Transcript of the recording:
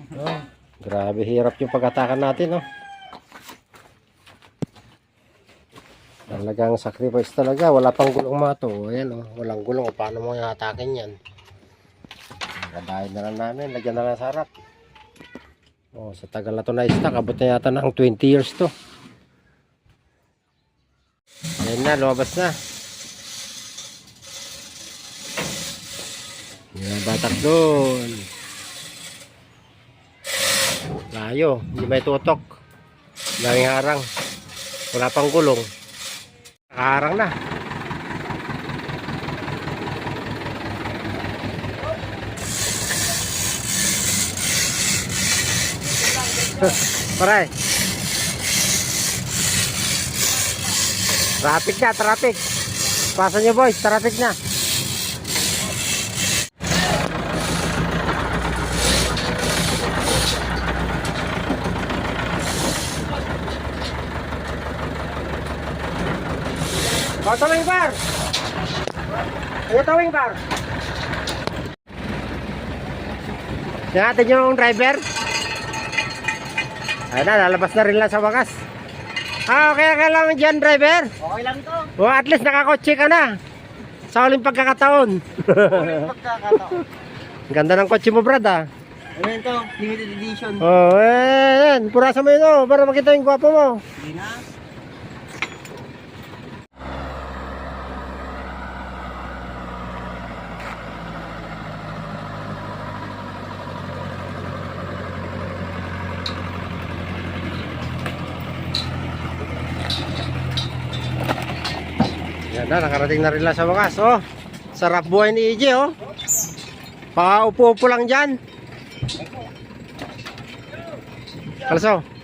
Oh, grabe hirap yung pag-atakan natin, no? Talagang sacrifice talaga. Wala pang gulong mga to. Ayan, oh. Walang gulong. Paano mo atakin yan? Gadahin na lang namin. Lagyan na lang sa harap. Oh, sa tagal na to na stock. Abot na yata ng 20 years to. Ayan na, lumabas na. Yan, batak doon. Layo, hindi may tutok. Daming harang. Wala pang gulong. Nakaharang na. Pare. Traffic na, traffic. Pasa nyo boys, traffic na. O, tawing bar! Ayo tawing bar! Yan natin yung driver. Ayun na, lalabas na rin lang sa wakas. Ah, okay ka lang dyan, driver. Okay lang to. O, at least nakakotse ka na. Sa uling pagkakataon. Pagkakataon. Ganda ng kotse mo, brad, ah. Ano yun to? Limited edition. Oh, eh, yan. Purasa mo yun, oh, para makita yung gwapo mo. Hindi na. Na, nakarating na rin lang sa wakas, oh. Sarap buhay ni EJ, oh. Paupo-upo lang dyan. Kalso.